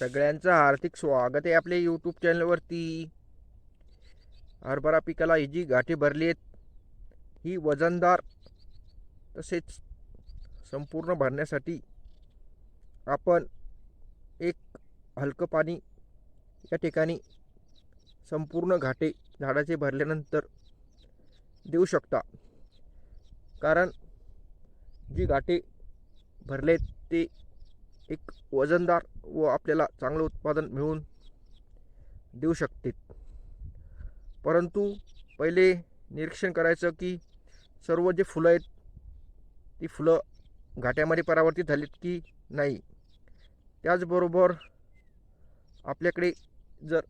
सगळ्यांचं हार्दिक स्वागत आहे आपल्या यूट्यूब चॅनलवरती हरभरा पिकाला ही जी गाठी भरली आहेत. ही वजनदार तसेच संपूर्ण भरण्यासाठी आपण एक हलकं पाणी या ठिकाणी संपूर्ण घाटे झाडाचे भरल्यानंतर देऊ शकता. कारण जी गाठे भरले ते एक वजनदार व आपल्याला चांगलं उत्पादन मिळवून देऊ शकते परंतु पहिले निरीक्षण करायचं की सर्व जे फुलं आहेत ती फुलं घाट्यामध्ये परावर्तित झालीत की नाही? त्याचबरोबर आपल्याकडे जर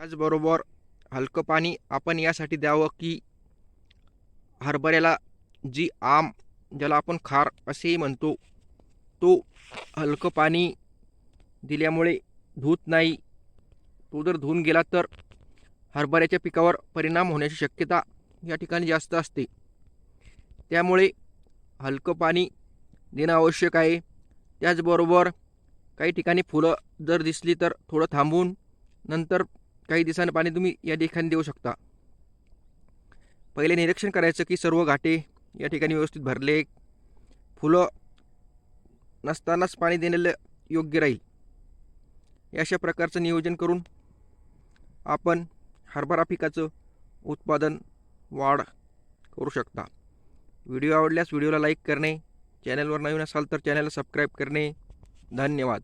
त्याचबरोबर हलकं पाणी आपण यासाठी द्यावं की हरभऱ्याला जी आम ज्याला आपण खार असेही म्हणतो तो हलकं पाणी दिल्यामुळे धूत नाही. तो जर धुवून गेला तर हरभऱ्याच्या पिकावर परिणाम होण्याची शक्यता या ठिकाणी जास्त असते. त्यामुळे हलकं पाणी देणं आवश्यक आहे. त्याचबरोबर काही ठिकाणी फुलं जर दिसली तर थोडं थांबून नंतर काही दिवसांनी पाणी तुम्ही या ठिकाणी देऊ शकता. पहिले निरीक्षण करायचं की सर्व घाटे या ठिकाणी व्यवस्थित भरले. फुलं नसतानाच पाणी देण्याला योग्य राहील. अशा प्रकारचं नियोजन करून आपण हरभरा पिकाचं उत्पादन वाढ करू शकता. व्हिडिओ आवडल्यास व्हिडिओला लाईक करणे चॅनलवर नवीन असाल तर चॅनलला सबस्क्राईब करणे. धन्यवाद.